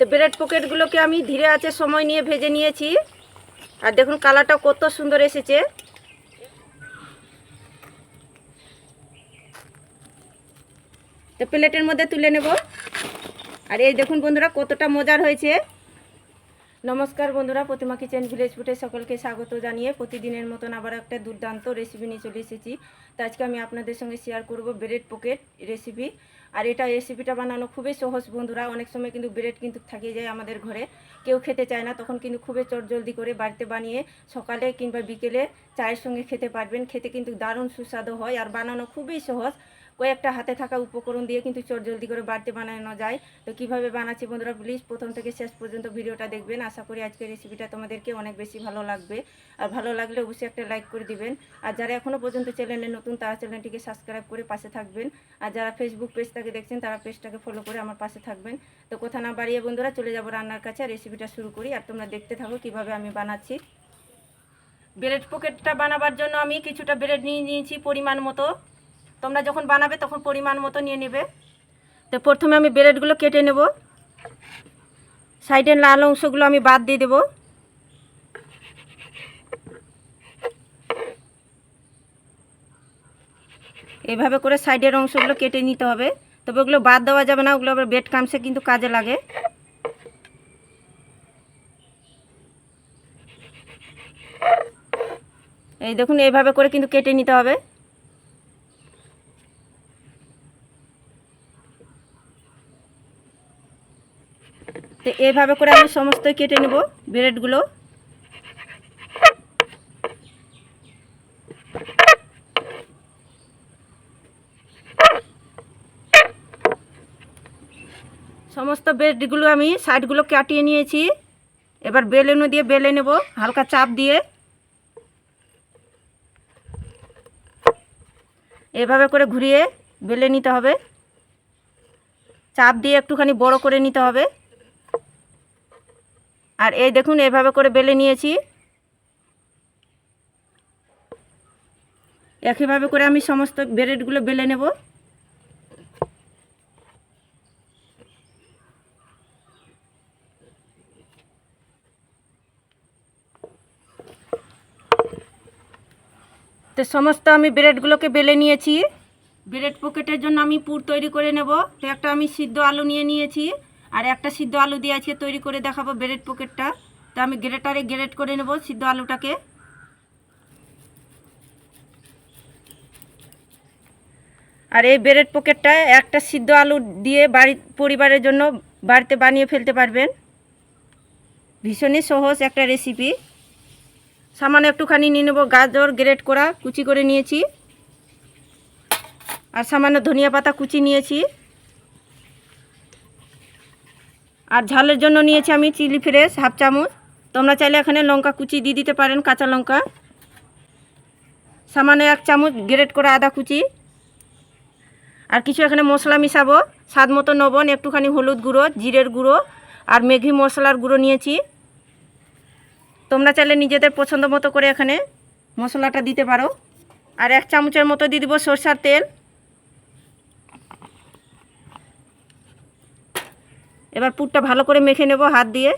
তো ব্রেড পকেটগুলোকে আমি ধীরে আছে সময় নিয়ে ভেজে নিয়েছি। আর দেখুন কালারটা কত সুন্দর এসেছে। তো প্লেটের মধ্যে তুলে নেব। আর এই দেখুন বন্ধুরা, কতটা মজার হয়েছে। নমস্কার বন্ধুরা, প্রতিমা কিচেন ভিলেজ ফুটে সকলকে স্বাগত জানিয়ে প্রতিদিনের মতন আবার একটা দুর্দান্ত রেসিপি নিয়ে চলে এসেছি। তো আজকে আমি আপনাদের সঙ্গে শেয়ার করব ব্রেড পকেট রেসিপি আর এটা রেসিপিটা বানানো খুবই সহজ, বন্ধুরা। অনেক সময় কিন্তু ব্রেড কিন্তু থাকিয়ে যায় আমাদের ঘরে। কেউ খেতে চায় না, তখন কিন্তু খুবই চটজলদি করে বাড়িতে বানিয়ে সকালে কিংবা বিকেলে চায়ের সঙ্গে খেতে পারবেন। খেতে কিন্তু দারুণ সুস্বাদু হয় আর বানানো খুবই সহজ। কয়েকটা হাতে থাকা উপকরণ দিয়ে কিন্তু চট জলদি করে বাড়িতে বানানো যায়। তো কীভাবে বানাচ্ছি বন্ধুরা প্লিজ প্রথম থেকে শেষ পর্যন্ত ভিডিওটা দেখবেন। আশা করি আজকের রেসিপিটা তোমাদেরকে অনেক বেশি ভালো লাগবে। আর ভালো লাগলে অবশ্যই একটা লাইক করে দিবেন। আর যারা এখনও পর্যন্ত চ্যানেলে নতুন, তারা চ্যানেলটিকে সাবস্ক্রাইব করে পাশে থাকবেন। আর যারা ফেসবুক পেজটাকে দেখছেন, তারা পেজটাকে ফলো করে আমার পাশে থাকবেন। তো কথা না বাড়িয়ে বন্ধুরা, চলে যাব রান্নার কাছে। আর রেসিপিটা শুরু করি। আর তোমরা দেখতে থাকো কীভাবে আমি বানাচ্ছি। ব্রেড পকেটটা বানাবার জন্য আমি কিছুটা ব্রেড নিয়ে নিয়েছি পরিমাণ মতো। তোমরা যখন বানাবে তখন পরিমাণ মতো নিয়ে নেবে। তো প্রথমে আমি ব্রেডগুলো কেটে নেব। সাইডের লাল অংশগুলো আমি বাদ দিয়ে দেবো। এভাবে করে সাইডের অংশগুলো কেটে নিতে হবে। তবে ওগুলো বাদ দেওয়া যাবে না, ওগুলো আবার বেড কামসে কিন্তু কাজে লাগে। এই দেখুন এইভাবে করে কিন্তু কেটে নিতে হবে। তো এইভাবে করে আমি সমস্ত কেটে নেব ব্রেডগুলো। সমস্ত ব্রেডগুলো আমি সাইডগুলো কাটিয়ে নিয়েছি। এবার বেলেনো দিয়ে বেলে নেব, হালকা চাপ দিয়ে। এভাবে করে ঘুরিয়ে বেলে নিতে হবে। চাপ দিয়ে একটুখানি বড় করে নিতে হবে। আর এই দেখুন, এভাবে করে বেলে নিয়েছি। একইভাবে করে আমি সমস্ত ব্রেডগুলো বেলে নেব। তো সমস্ত আমি ব্রেডগুলোকে বেলে নিয়েছি। ব্রেড পকেটের জন্য আমি পুর তৈরি করে নেব। তো একটা আমি সিদ্ধ আলু নিয়ে নিয়েছি। আর একটা সিদ্ধ আলু দিয়ে আজকে তৈরি করে দেখাবো ব্রেড পকেটটা তো আমি গ্রেটারে গ্রেট করে নেব সিদ্ধ আলুটাকে। আর এই ব্রেড পকেটটা একটা সিদ্ধ আলু দিয়ে বাড়ি, পরিবারের জন্য বাড়িতে বানিয়ে ফেলতে পারবেন। ভীষণই সহজ একটা রেসিপি সামান্য একটুখানি নিয়ে নেব গাজর গ্রেট করা, কুচি করে নিয়েছি। আর সামান্য ধনিয়া পাতা কুচি নিয়েছি। আর ঝালের জন্য নিয়েছি আমি চিলি ফ্রেশ হাফ চামচ। তোমরা চাইলে এখানে লঙ্কা কুচি দিয়ে দিতে পারেন, কাঁচা লঙ্কা। সামান্য এক চামচ গ্রেট করে আদা কুচি। আর কিছু এখানে মশলা মিশাবো, স্বাদ মতো লবণ একটুখানি হলুদ গুঁড়ো, জিরের গুঁড়ো আর মেঘি মশলার গুঁড়ো নিয়েছি। তোমরা চাইলে নিজেদের পছন্দ মতো করে এখানে মশলাটা দিতে পারো। আর এক চামচের মতো দিয়ে দিব সরষার তেল। এবার পুরটা ভালো করে মেখে নেব হাত দিয়ে।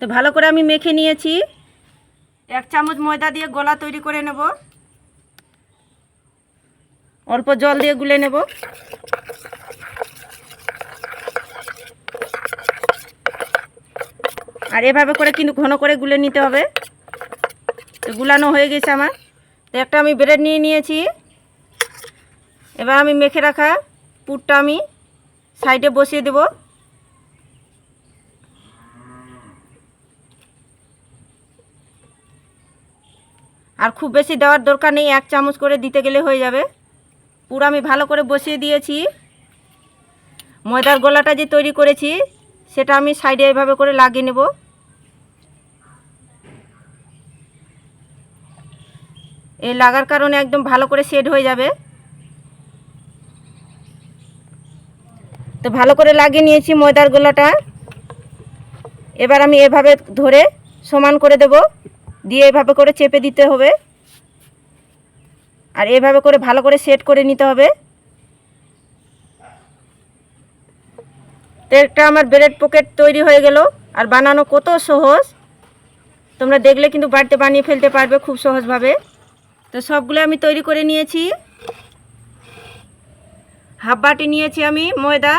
তো ভালো করে আমি মেখে নিয়েছি। এক চামচ ময়দা দিয়ে গোলা তৈরি করে নেব। অল্প জল দিয়ে গুলে নেব। আর এভাবে করে কিন্তু ঘন করে গুলে নিতে হবে। তো গুলানো হয়ে গেছে আমার। তো একটা আমি ব্রেড নিয়ে নিয়েছি। এবার আমি মেখে রাখা পুরটা আমি সাইডে বসিয়ে দেব। আর খুব বেশি দেওয়ার দরকার নেই, এক চামচ করে দিতে গেলে হয়ে যাবে। পুরো আমি ভালো করে বসিয়ে দিয়েছি। ময়দার গোলাটা যে তৈরি করেছি, সেটা আমি সাইডে এভাবে করে লাগিয়ে নেব। লাগার কারণে একদম ভালো করে সেট হয়ে যাবে। তো ভালো করে লাগিয়ে নিয়েছি ময়দার গোলাটা। এবার আমি এভাবে ধরে সমান করে দেব। দিয়ে এভাবে করে চেপে দিতে হবে। আর এভাবে করে ভালো করে সেট করে নিতে হবে। তো একটা আমার ব্রেড পকেট তৈরি হয়ে গেল। আর বানানো কত সহজ। তোমরা দেখলে কিন্তু বাড়িতে বানিয়ে ফেলতে পারবে খুব সহজভাবে। তো সবগুলো আমি তৈরি করে নিয়েছি। হাফ বাটি নিয়েছি আমি ময়দা।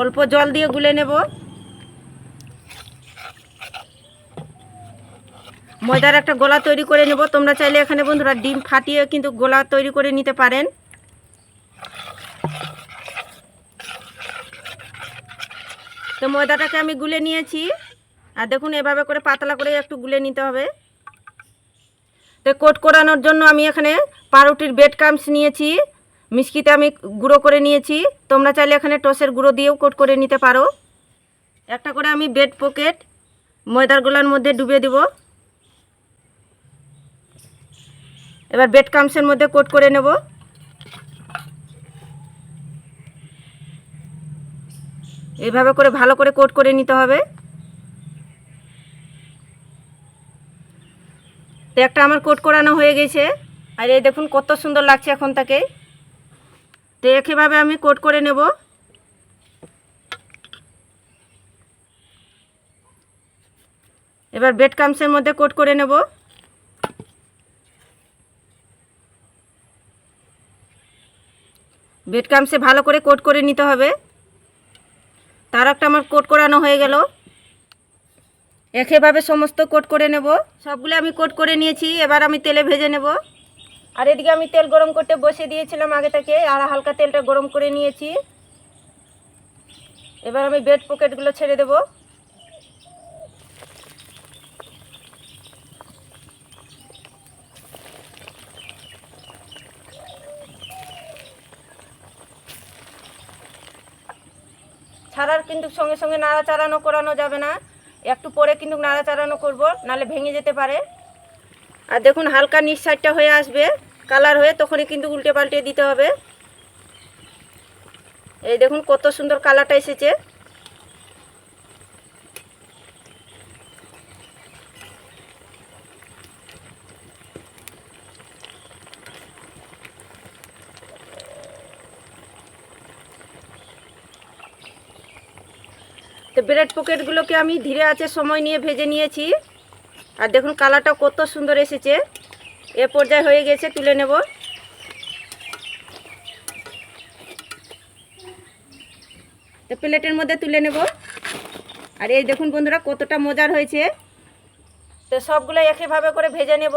অল্প জল দিয়ে গুলে নেব। ময়দার একটা গোলা তৈরি করে নেব। তোমরা চাইলে এখানে বন্ধুরা ডিম ফাটিয়ে কিন্তু গোলা তৈরি করে নিতে পারেন। তো ময়দাটাকে আমি গুলে নিয়েছি। আর দেখুন, এভাবে করে পাতলা করে একটু গুলে নিতে হবে। তো কোট করানোর জন্য আমি এখানে পাউরুটির বেড কামস নিয়েছি, মিষ্টিতে আমি গুঁড়ো করে নিয়েছি। তোমরা চাইলে এখানে টসের গুঁড়ো দিয়েও কোট করে নিতে পারো। একটা করে আমি বেড পকেট ময়দার গোলার মধ্যে ডুবিয়ে দেব। এবার বেড কামসের মধ্যে কোট করে নেব। এইভাবে করে ভালো করে কোট করে নিতে হবে। তো একটা আমার কোট করানো হয়ে গেছে। আর এই দেখুন কত সুন্দর লাগছে এখন তাকে। তো একইভাবে আমি কোট করে নেব। এবার বেড কামসের মধ্যে কোট করে নেব। বেড কামসে ভালো করে কোট করে নিতে হবে। তার একটা আমার কোট করানো হয়ে গেল। একইভাবে সমস্ত কোট করে নেব। সবগুলো আমি কোট করে নিয়েছি, এবার আমি তেলে ভেজে নেব। আর এদিকে আমি তেল গরম করতে বসে দিয়েছিলাম আগে থেকে, আর হালকা তেলটা গরম করে নিয়েছি। এবার আমি বেড পকেটগুলো ছেড়ে দেব। ছাড়ার কিন্তু সঙ্গে সঙ্গে নাড়া চাড়ানো করানো যাবে না। একটু পরে কিন্তু নাড়াচাড়ানো করব, নাহলে ভেঙে যেতে পারে। আর দেখুন, হালকা নিচ হয়ে আসবে, কালার হয়ে তখনই কিন্তু উল্টে পাল্টে দিতে হবে। এই দেখুন, কত সুন্দর কালারটা এসেছে। তো ব্রেড পকেটগুলোকে আমি ধীরে আছে সময় নিয়ে ভেজে নিয়েছি। আর দেখুন কালারটা কত সুন্দর এসেছে। এ পর্যায়ে হয়ে গেছে, তুলে নেব। তো প্লেটের মধ্যে তুলে নেব। আর এই দেখুন বন্ধুরা কতটা মজার হয়েছে। তো সবগুলো একইভাবে করে ভেজে নেব।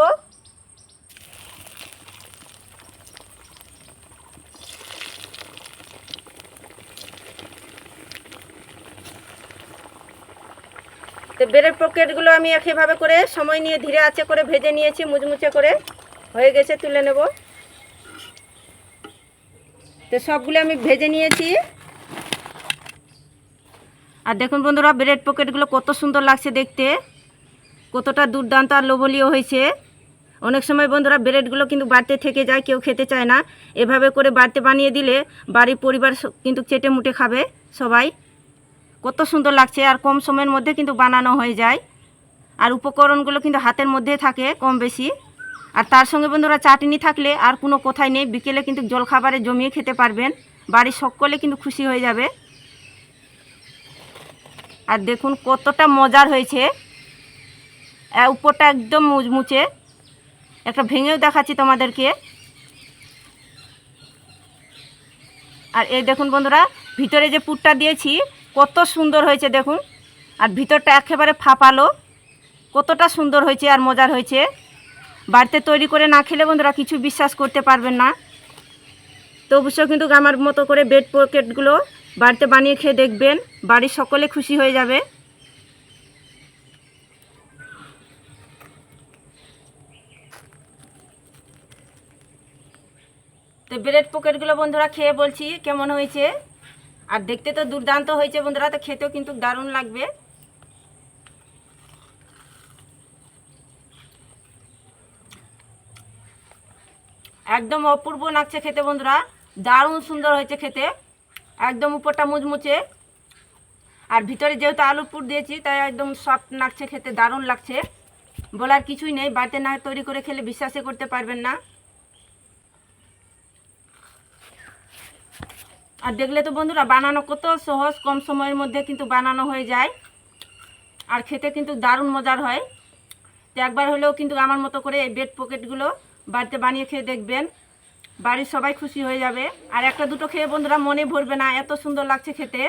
তো বেড়ের পকেটগুলো আমি একইভাবে করে সময় নিয়ে ধীরে আছে করে ভেজে নিয়েছি, মুচমুচে করে। হয়ে গেছে, তুলে নেব। তো সবগুলো আমি ভেজে নিয়েছি। আর দেখুন বন্ধুরা, ব্রেড পকেটগুলো কত সুন্দর লাগছে দেখতে। কতটা দুর্দান্ত আর লোভনীয় হয়েছে। অনেক সময় বন্ধুরা, ব্রেডগুলো কিন্তু বাড়তে থেকে যায়, কেউ খেতে চায় না। এভাবে করে বাড়তে বানিয়ে দিলে বাড়ির পরিবার কিন্তু চেটে মুটে খাবে সবাই। কত সুন্দর লাগছে আর কম সময়ের মধ্যে কিন্তু বানানো হয়ে যায়। আর উপকরণগুলো কিন্তু হাতের মধ্যে থাকে কম বেশি। আর তার সঙ্গে বন্ধুরা চাটনি থাকলে আর কোনো কোথায় নেই। বিকেলে কিন্তু জলখাবারে জমিয়ে খেতে পারবেন। বাড়ির সকলে কিন্তু খুশি হয়ে যাবে। আর দেখুন কতটা মজার হয়েছে। উপরটা একদম মুচমুচে। একটা ভেঙেও দেখাচ্ছি তোমাদেরকে। আর এই দেখুন বন্ধুরা, ভিতরে যে পুরটা দিয়েছি কত সুন্দর হয়েছে দেখুন। আর ভিতরটা একেবারে ফাঁপালো। কতটা সুন্দর হয়েছে আর মজার হয়েছে। বাড়িতে তৈরি করে না খেলে বন্ধুরা কিছু বিশ্বাস করতে পারবেন না। তো অবশ্য কিন্তু আমার মতো করে বেড পকেটগুলো বাড়িতে বানিয়ে খেয়ে দেখবেন। বাড়ির সকলে খুশি হয়ে যাবে। তো ব্রেড পকেটগুলো বন্ধুরা খেয়ে বলছি, কেমন হয়েছে? আর দেখতে তো দুর্দান্ত হয়েছে বন্ধুরা, তো খেতেও কিন্তু দারুণ লাগবে। একদম অপূর্ব লাগছে খেতে বন্ধুরা, দারুণ সুন্দর হয়েছে খেতে, একদম উপরটা মুচমুচে। আর ভিতরে যেহেতু আলু পুর দিয়েছি, তাই একদম সফট লাগছে খেতে, দারুণ লাগছে। বলার কিছুই নেই, বাড়িতে না তৈরি করে খেলে বিশ্বাসই করতে পারবেন না। আর দেখলে তো বন্ধুরা বানানো কত সহজ, কম সময়ের মধ্যে কিন্তু বানানো হয়ে যায়। আর খেতে কিন্তু দারুণ মজার হয়। তো একবার হলেও কিন্তু আমার মতো করে এই বেড পকেটগুলো বাড়িতে বানিয়ে খেয়ে দেখবেন। বাড়ির সবাই খুশি হয়ে যাবে। আর একটা দুটো খেয়ে বন্ধুরা মনে ভরবে না, এত সুন্দর লাগছে খেতে।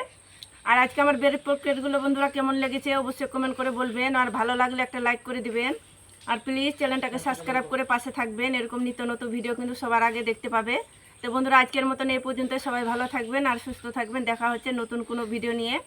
আর আজকে আমার বেড পকেটগুলো বন্ধুরা কেমন লেগেছে অবশ্যই কমেন্ট করে বলবেন। আর ভালো লাগলে একটা লাইক করে দিবেন। আর প্লিজ চ্যানেলটাকে সাবস্ক্রাইব করে পাশে থাকবেন। এরকম নিত্য নতুন ভিডিও কিন্তু সবার আগে দেখতে পাবে। তো বন্ধুরা, আজকের মতন এই পর্যন্ত সবাই ভালো থাকবেন আর সুস্থ থাকবেন। দেখা হচ্ছে নতুন কোনো ভিডিও নিয়ে।